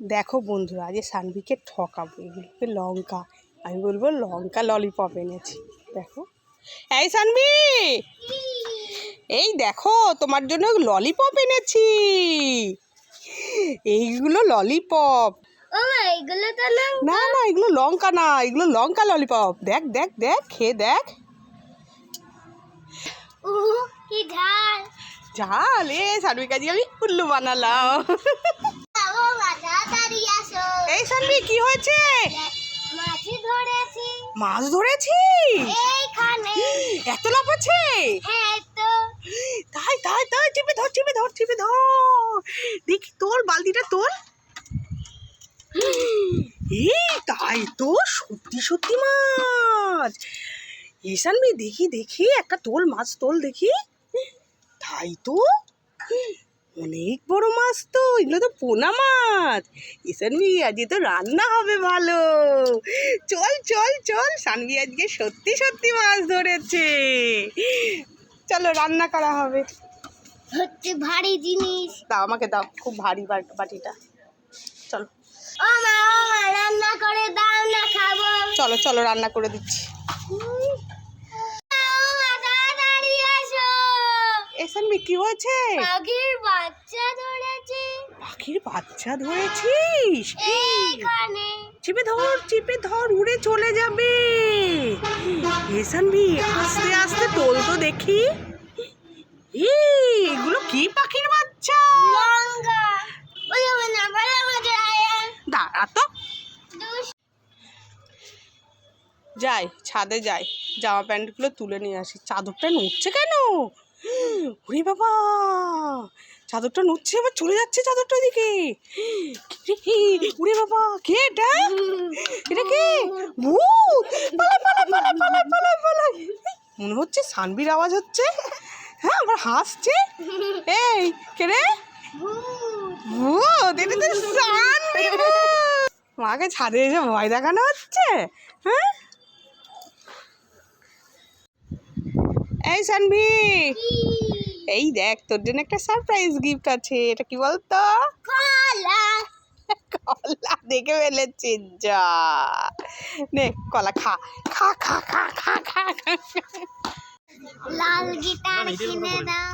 দেখো বন্ধুরা আজ সানভিকে ঠকাবো এগুলোকে লঙ্কা। আমি বলব লঙ্কা ললিপপ এনেছি দেখো। এই সানভি! এই দেখো তোমার জন্য ললিপপ এনেছি। এইগুলো ললিপপ না না এগুলো লঙ্কা না এগুলো লঙ্কা ললিপপ দেখ দেখ দেখ খেয়ে দেখ। ও কি ঝাল। ঝাল এ সানভি কাজে আমি উল্লু বানালাম। এই সানবি কি হয়েছে? মাছি ধরেছি। মাছ ধরেছি? এইখানে। এত লাভ আছে? হ্যাঁ তাই তাই তাই চেপে ধর চেপে ধর চেপে ধর। দেখি তোর বালতিটা তোর। এই তাই তো সত্যি সত্যি মাছ। ঈশানবি দেখি দেখি একটা তোল মাছ তোল দেখি। তাই তো। অনেক বড় মাছ তো এগুলো তো পোনা মাছ। ঈশানবি আজকে তো রান্না হবে ভালো। চল চল চল সানবি আজকে সত্যি সত্যি মাছ ধরেছে। চলো রান্না করা হবে। হচ্ছে ভারী জিনিস। দাও আমাকে দাও খুব ভারী বাট- বাটিটা। চলো। রান্না করে দাও না খাব চলো চলো রান্না করে দিচ্ছি। তাড়াতাড়ি কি হয়েছে? পাখির পাখির বাচ্চা ধরেছিস? চিপে ধর চিপে ধর উড়ে চলে যাবে। এসানবি আস্তে আস্তে তোল তো দেখি। এগুলো কি পাখির বাচ্চা? দাঁড়া তো। যাই ছাদে যাই। জামা প্যান্টগুলো তুলে নিয়ে আসি। চাদরটা নড়ছে কেন? ওরে বাবা! চাদরটা নড়ছে, আবার চলে যাচ্ছে চাদরটা দিকে ওরে বাবা, কে এটা? এটা কে? ভূত পালা পালা পালা পালা পালা পালা মনে হচ্ছে সানবির আওয়াজ হচ্ছে। হ্যাঁ আবার হাসছে। এই, কে রে? ভূত এটা তো সানবি ভূত। মাকে ছাদে এসে ভয় দেখানো হচ্ছে। হ্যাঁ? এই সানভি এই দেখ তোর জন্য একটা সারপ্রাইজ গিফট আছে এটা কি বলতো? কলা। কলা দেখে ফেলেছি যা। নে কলা খা খা খা খা খা খা খা। লাল গিটার কিনে দাও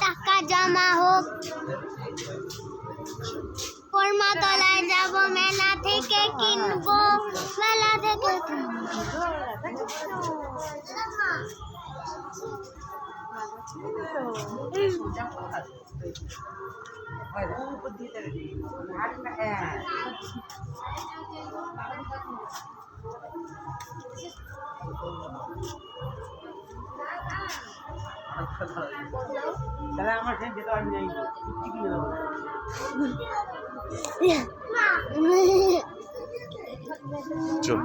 টাকা জমা হোক। কর্মতলায় যাব মেলা থেকে কিনবো। থেকে তাহলে আমার সেই যেতে পারবি না কি কিনে দেবো চল।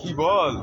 কি বল?